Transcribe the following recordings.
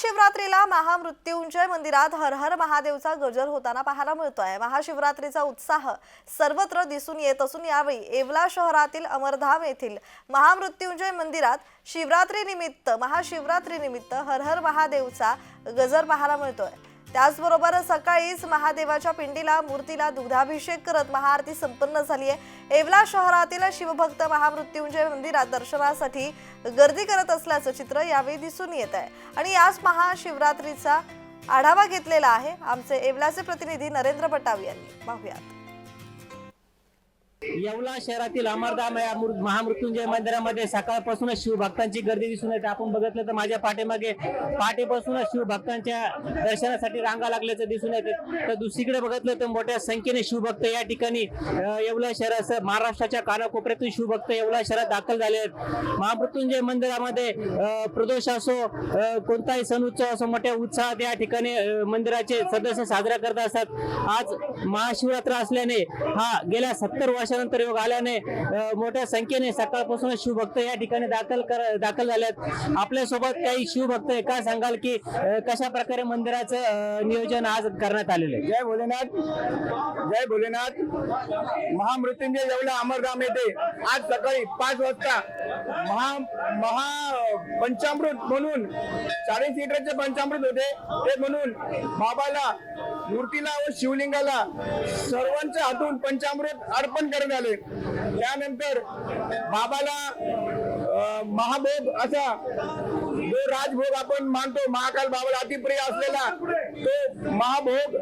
महाशिवरात्रीला महामृत्युंजय मंदिरात हर हर महादेवचा गजर होताना पाहायला मिळतोय. महाशिवरात्रीचा उत्साह सर्वत्र दिसून येत असून यावेळी येवला शहरातील अमरधाम येथील महामृत्युंजय मंदिरात शिवरात्रीनिमित्त महाशिवरात्रीनिमित्त हर हर महादेवचा गजर पाहायला मिळतोय. त्याचबरोबर सकाळीच महादेवाच्या पिंडीला मूर्तीला दुग्धाभिषेक करत महाआरती संपन्न झाली आहे. येवला शहरातील शिवभक्त महामृत्युंजय मंदिरात दर्शनासाठी गर्दी करत असल्याचं चित्र यावेळी दिसून येत आहे. आणि याच महाशिवरात्रीचा आढावा घेतलेला आहे. आमचे येवलाचे प्रतिनिधी नरेंद्र बटाव यांनी. पाहूयात. येवला शहरातील अमरधाम या महामृत्युंजय मंदिरामध्ये सकाळपासूनच शिवभक्तांची गर्दी दिसून येते. आपण बघितलं तर माझ्या पाठीमागे पाठीपासूनच शिवभक्तांच्या दर्शनासाठी रांगा लागल्याचं दिसून येते. तर दुसरीकडे बघितलं तर मोठ्या संख्येने शिवभक्त या ठिकाणी येवला शहरासह महाराष्ट्राच्या कानाकोपऱ्यातून शिवभक्त येवला शहरात दाखल झाले आहेत. महामृत्युंजय मंदिरामध्ये प्रदोष असो कोणताही सण उत्सव असो मोठ्या उत्साहात या ठिकाणी मंदिराचे सदस्य साजरा करत असतात. आज महाशिवरात्र असल्याने हा गेल्या सत्तर वर्षानंतर योग आल्याने मोठ्या संख्येने सकाळपासून शिवभक्त या ठिकाणी दाखल कर दाखल झाल्यात आपल्यासोबत काही शिवभक्त आहे काय सांगाल की कशा प्रकारे मंदिराचं नियोजन आज करण्यात आलेलं आहे? जय भोलेनाथ. जय भोलेनाथ. महामृत्युंजय येवला अमरधाम येथे आज सकाळी पाच वाजता महा महा पंचामृत म्हणून चाळीस लिटरचे पंचामृत होते. ते म्हणून बाबाला मूर्तीला व शिवलिंगाला सर्वांच्या हातून पंचामृत अर्पण करण्यात आले. त्यानंतर बाबाला महाभोग असा जो राजभोग आपण मानतो महाकाल बाबाला अतिप्रिय असलेला तो महाभोग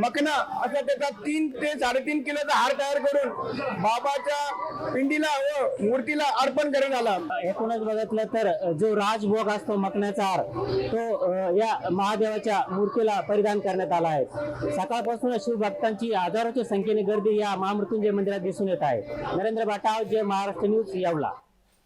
मकना असा त्याचा तीन ते साडेतीन किलोचा हार तयार करून बाबाच्या पिंडीला व मूर्तीला अर्पण करण्यात आला. एकूणच बघितलं तर जो राजभोग असतो मकण्याचा हार तो या महादेवाच्या मूर्तीला परिधान करण्यात आला आहे. सकाळपासून शिवभक्तांची हजारोच्या संख्येने गर्दी या महामृत्युंजय मंदिरात दिसून येत आहे. नरेंद्र बाटाव जे महाराष्ट्र न्यूज यावला.